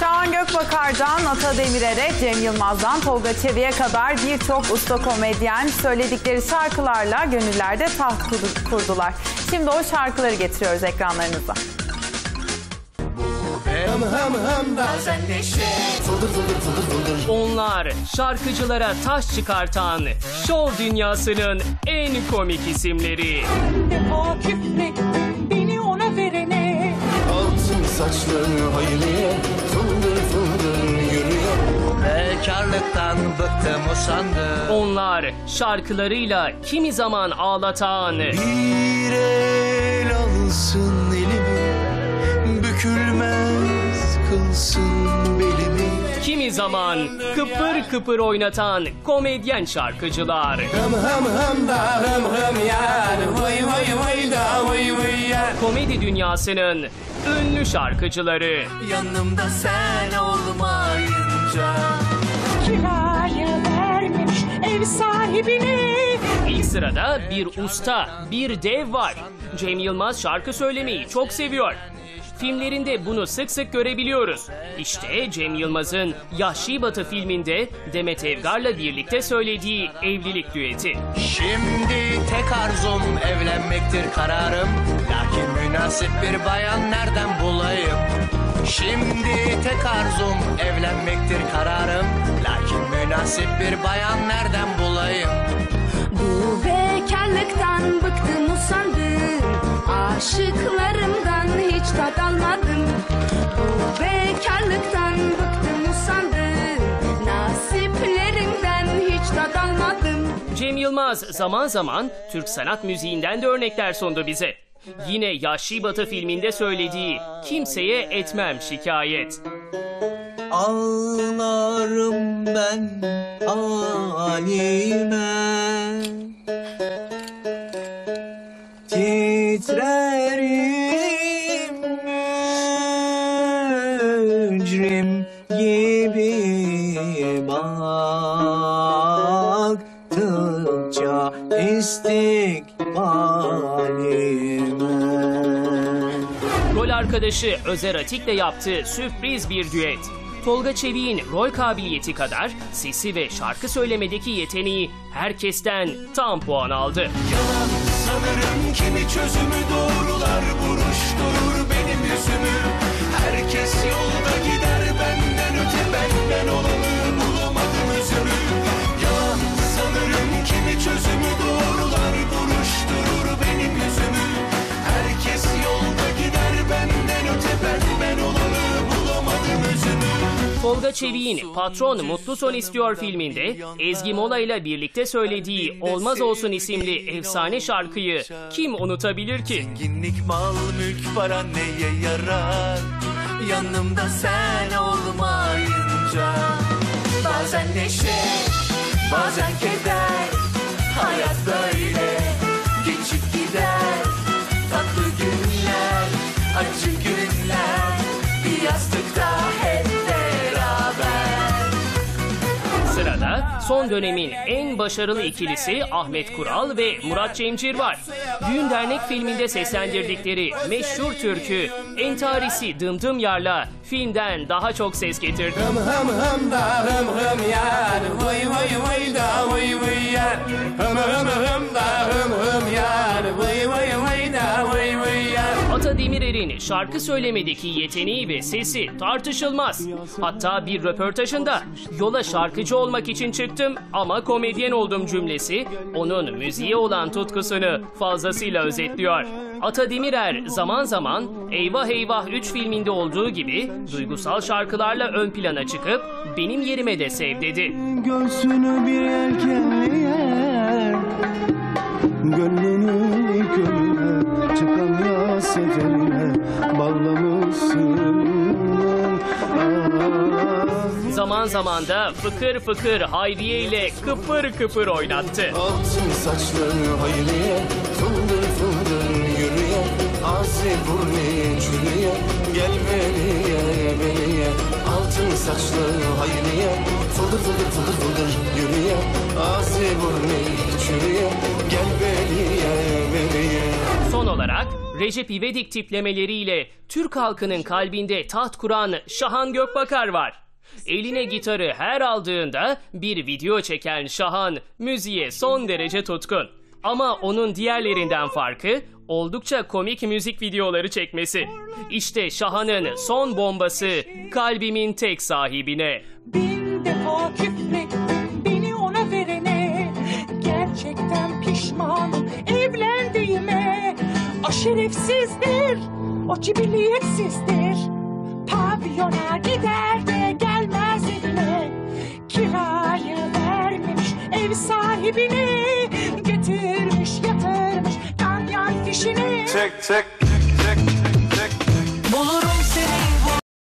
Şahan Gökbakar'dan Ata Demirer'e, Cem Yılmaz'dan Tolga Çevik'e kadar birçok usta komedyen söyledikleri şarkılarla gönüllerde taht kurdu- kurdular. Şimdi o şarkıları getiriyoruz ekranlarınıza. Onlar şarkıcılara taş çıkartan şov dünyasının en komik isimleri. defa küfrettim beni saçlı hayriye fıldır fıldır yürüyor. Bekarlıktan bıktım usandım. Onlar şarkılarıyla kimi zaman ağlatan, Bir el alsın elimi Bükülmez kılsın belimi. Kimi zaman kıpır kıpır oynatan komedyen şarkıcılar. Hım hım hım da hım hım yani. Vay vay vay da vay vay ya Komedi dünyasının ünlü şarkıcıları. Yanımda sen olmayınca kiraya vermiş ev sahibine İlk sırada bir usta, bir dev var. Cem Yılmaz şarkı söylemeyi çok seviyor. Filmlerinde bunu sık sık görebiliyoruz. İşte Cem Yılmaz'ın Yahşi Batı filminde Demet Evgar'la birlikte söylediği evlilik düeti. Şimdi tek arzum evlenmektir kararım Lakin münasip bir bayan nereden bulayım? Şimdi tek arzum evlenmektir kararım. Lakin münasip bir bayan nereden bulayım? Bu bekarlıktan bıktım usandım. Aşıklarımdan hiç tad almadım. Bu bekarlıktan bıktım usandım. Nasiplerimden hiç tad almadım. Cem Yılmaz zaman zaman Türk sanat müziğinden de örnekler sundu bize. Yine Yahşi Batı filminde söylediği Kimseye Etmem Şikayet. Ağlarım ben halime Titrerim mücrim gibi baktıkça istikbalime arkadaşı Özer Atik'le yaptığı sürpriz bir düet. Tolga Çevik'in rol kabiliyeti kadar sesi ve şarkı söylemedeki yeteneği herkesten tam puan aldı. Yalan sanırım kimi çözümü doğrular buruşturur Tolga Çevik'in Patron Mutlu Son İstiyor filminde Ezgi Mola ile birlikte söylediği Olmaz Olsun isimli efsane şarkıyı kim unutabilir ki? Zenginlik, mal, mülk, para neye yarar? Yanımda sen olmayınca Bazen neşe, bazen keder son dönemin en başarılı ikilisi Ahmet Kural ve Murat Cemcir var. Düğün Dernek filminde seslendirdikleri meşhur türkü Entarisi Dımdım Yar'la filmden daha çok ses getirdi. Hım hım hım da hım hım yani Vay vay vay da vay vay ya Hım hım hım da hım hım yani Vay vay Demirer'in şarkı söylemedeki yeteneği ve sesi tartışılmaz. Hatta bir röportajında yola şarkıcı olmak için çıktım ama komedyen oldum cümlesi onun müziğe olan tutkusunu fazlasıyla özetliyor. Ata Demirer zaman zaman Eyvah Eyvah 3 filminde olduğu gibi duygusal şarkılarla ön plana çıkıp benim yerime de sev dedi. Göğsünü bir erkenliğe Gönlünü Zaman zaman da fıkır fıkır Hayriye ile kıpır kıpır oynattı. Altın saçlı hayriye Fıldır fıldır yürüye Asi burni çürüye Gel beriye beriye Altın saçlı hayriye Fıldır fıldır fıldır fıldır yürüye Asi burni çürüye Gel beriye beriye Son olarak Recep İvedik tiplemeleriyle Türk halkının kalbinde taht kuran Şahan Gökbakar var. Eline gitarı her aldığında bir video çeken Şahan müziğe son derece tutkun. Ama onun diğerlerinden farkı oldukça komik müzik videoları çekmesi. İşte Şahan'ın son bombası kalbimin tek sahibine. Bin defa küfrettim beni ona verene Gerçekten pişmanım evlendiğime. O şerefsizdir, o cibiliyetsizdir. Pavyona gider de gelmez evine Kirayı vermemiş ev sahibine Getirmiş yatırmış ganyan fişini. Çek çek